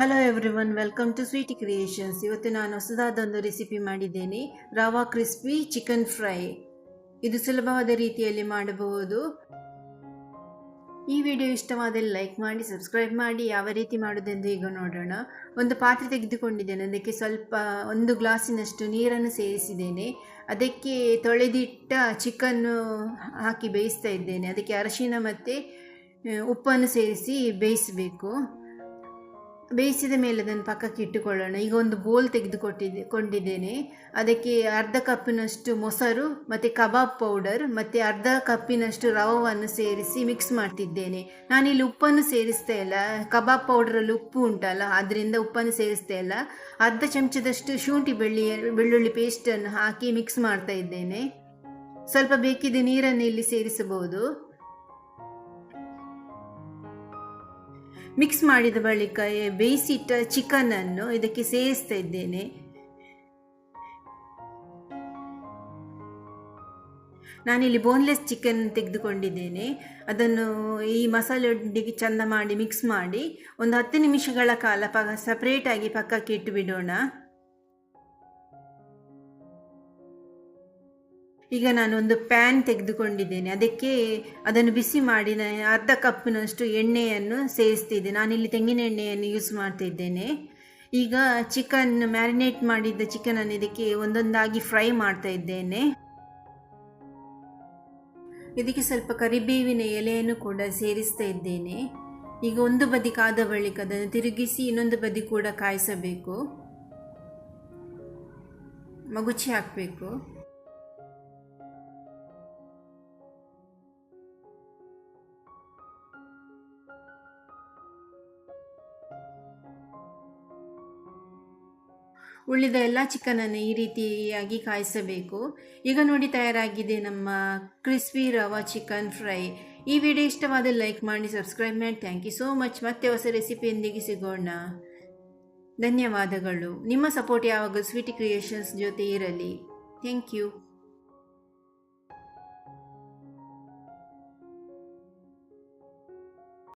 Hello everyone welcome to sweet creations ಇವತ್ತು ನಾನು ಹೊಸದಾದೊಂದು recipe ಮಾಡಿದ್ದೇನೆ ರವಾ ಕ್ರಿಸ್ಪಿ ಚಿಕನ್ ಫ್ರೈ ಇದು ಸುಲಭವಾದ ರೀತಿಯಲ್ಲಿ ಮಾಡಬಹುದು. ಈ ವಿಡಿಯೋ ಇಷ್ಟವಾದಲ್ಲಿ ಲೈಕ್ ಮಾಡಿ ಸಬ್ಸ್ಕ್ರೈಬ್ ಮಾಡಿ, ಯಾವ ರೀತಿ ಮಾಡೋದೆಂದು ಈಗ ನೋಡೋಣ. ಒಂದು ಪಾತ್ರೆ ತೆಗೆದುಕೊಂಡಿದ್ದೇನೆ, ಅದಕ್ಕೆ ಸ್ವಲ್ಪ, ಒಂದು ಗ್ಲಾಸಿನಷ್ಟು ನೀರನ್ನು ಸೇರಿಸಿದ್ದೇನೆ. ಅದಕ್ಕೆ ತೊಳೆದಿಟ್ಟ ಚಿಕನ್ನು ಹಾಕಿ ಬೇಯಿಸ್ತಾ ಇದ್ದೇನೆ. ಅದಕ್ಕೆ ಅರಶಿನ ಮತ್ತು, ಉಪ್ಪನ್ನು ಸೇರಿಸಿ ಬೇಯಿಸಬೇಕು. ಬೇಯಿಸಿದ ಮೇಲೆ ಅದನ್ನು ಪಕ್ಕಕ್ಕೆ ಇಟ್ಟುಕೊಳ್ಳೋಣ. ಈಗ ಒಂದು ಬೋಲ್ ತೆಗೆದುಕೊಟ್ಟಿದ್ದೆ, ಕೊಂಡಿದ್ದೇನೆ. ಅದಕ್ಕೆ ಅರ್ಧ ಕಪ್ಪಿನಷ್ಟು ಮೊಸರು, ಮತ್ತು ಕಬಾಬ್ ಪೌಡರ್, ಮತ್ತು ಅರ್ಧ ಕಪ್ಪಿನಷ್ಟು ರವವನ್ನು ಸೇರಿಸಿ ಮಿಕ್ಸ್ ಮಾಡ್ತಿದ್ದೇನೆ. ನಾನಿಲ್ಲಿ ಉಪ್ಪನ್ನು ಸೇರಿಸ್ತಾ ಇಲ್ಲ. ಕಬಾಬ್ ಪೌಡರಲ್ಲಿ ಉಪ್ಪು ಉಂಟಲ್ಲ ಅದರಿಂದ ಉಪ್ಪನ್ನು ಸೇರಿಸ್ತಾ ಇಲ್ಲ. ಅರ್ಧ ಚಮಚದಷ್ಟು ಶುಂಠಿ ಬೆಳ್ಳಿ, ಬೆಳ್ಳುಳ್ಳಿ ಪೇಸ್ಟನ್ನು ಹಾಕಿ ಮಿಕ್ಸ್ ಮಾಡ್ತಾ ಇದ್ದೇನೆ. ಸ್ವಲ್ಪ ಬೇಕಿದೆ ನೀರನ್ನು ಇಲ್ಲಿ ಸೇರಿಸಬಹುದು. ಮಿಕ್ಸ್ ಮಾಡಿದ ಬಳಿಕ ಬೇಯಿಸಿಟ್ಟ ಚಿಕನನ್ನು ಇದಕ್ಕೆ ಸೇರಿಸ್ತಾ ಇದ್ದೇನೆ. ನಾನಿಲ್ಲಿ ಬೋನ್ಲೆಸ್ ಚಿಕನ್ ತೆಗೆದುಕೊಂಡಿದ್ದೇನೆ. ಅದನ್ನು ಈ ಮಸಾಲೆ ಚೆಂದ ಮಾಡಿ ಮಿಕ್ಸ್ ಮಾಡಿ ಒಂದು ಹತ್ತು ನಿಮಿಷಗಳ ಕಾಲ ಪ ಸಪ್ರೇಟಾಗಿ ಪಕ್ಕಕ್ಕೆ ಇಟ್ಟು ಬಿಡೋಣ. ಈಗ ನಾನು ಒಂದು ಪ್ಯಾನ್ ತೆಗೆದುಕೊಂಡಿದ್ದೇನೆ. ಅದಕ್ಕೆ ಅದನ್ನು ಬಿಸಿ ಮಾಡಿ ಅರ್ಧ ಕಪ್ಪಿನಷ್ಟು ಎಣ್ಣೆಯನ್ನು ಸೇರಿಸ್ತಿದ್ದೆ ನಾನಿಲ್ಲಿ ತೆಂಗಿನ ಎಣ್ಣೆಯನ್ನು ಯೂಸ್ ಮಾಡ್ತಿದ್ದೇನೆ. ಈಗ ಚಿಕನ್ ಮ್ಯಾರಿನೇಟ್ ಮಾಡಿದ್ದ ಚಿಕನನ್ನು ಇದಕ್ಕೆ ಒಂದೊಂದಾಗಿ ಫ್ರೈ ಮಾಡ್ತಾ ಇದ್ದೇನೆ. ಇದಕ್ಕೆ ಸ್ವಲ್ಪ ಕರಿಬೇವಿನ ಎಲೆಯನ್ನು ಕೂಡ ಸೇರಿಸ್ತಾ ಇದ್ದೇನೆ. ಈಗ ಒಂದು ಬದಿ ಕಾದ ಬಳಿಕ ಅದನ್ನು ತಿರುಗಿಸಿ ಇನ್ನೊಂದು ಬದಿ ಕೂಡ ಕಾಯಿಸಬೇಕು. ಮಗುಚಿ ಹಾಕಬೇಕು. ಉಳಿದ ಎಲ್ಲ ಚಿಕನನ್ನು ಈ ರೀತಿಯಾಗಿ ಕಾಯಿಸಬೇಕು. ಈಗ ನೋಡಿ ತಯಾರಾಗಿದೆ ನಮ್ಮ ಕ್ರಿಸ್ಪಿ ರವಾ ಚಿಕನ್ ಫ್ರೈ ಈ ವಿಡಿಯೋ ಇಷ್ಟವಾದ ಲೈಕ್ ಮಾಡಿ ಸಬ್ಸ್ಕ್ರೈಬ್ ಮಾಡಿ. ಥ್ಯಾಂಕ್ ಯು ಸೋ ಮಚ್ ಮತ್ತೆ ಹೊಸ ರೆಸಿಪಿಯೊಂದಿಗೆ ಸಿಗೋಣ. ಧನ್ಯವಾದಗಳು. ನಿಮ್ಮ ಸಪೋರ್ಟ್ ಯಾವಾಗಲೂ ಸ್ವೀಟಿ ಕ್ರಿಯೇಷನ್ಸ್ ಜೊತೆ ಇರಲಿ. Thank you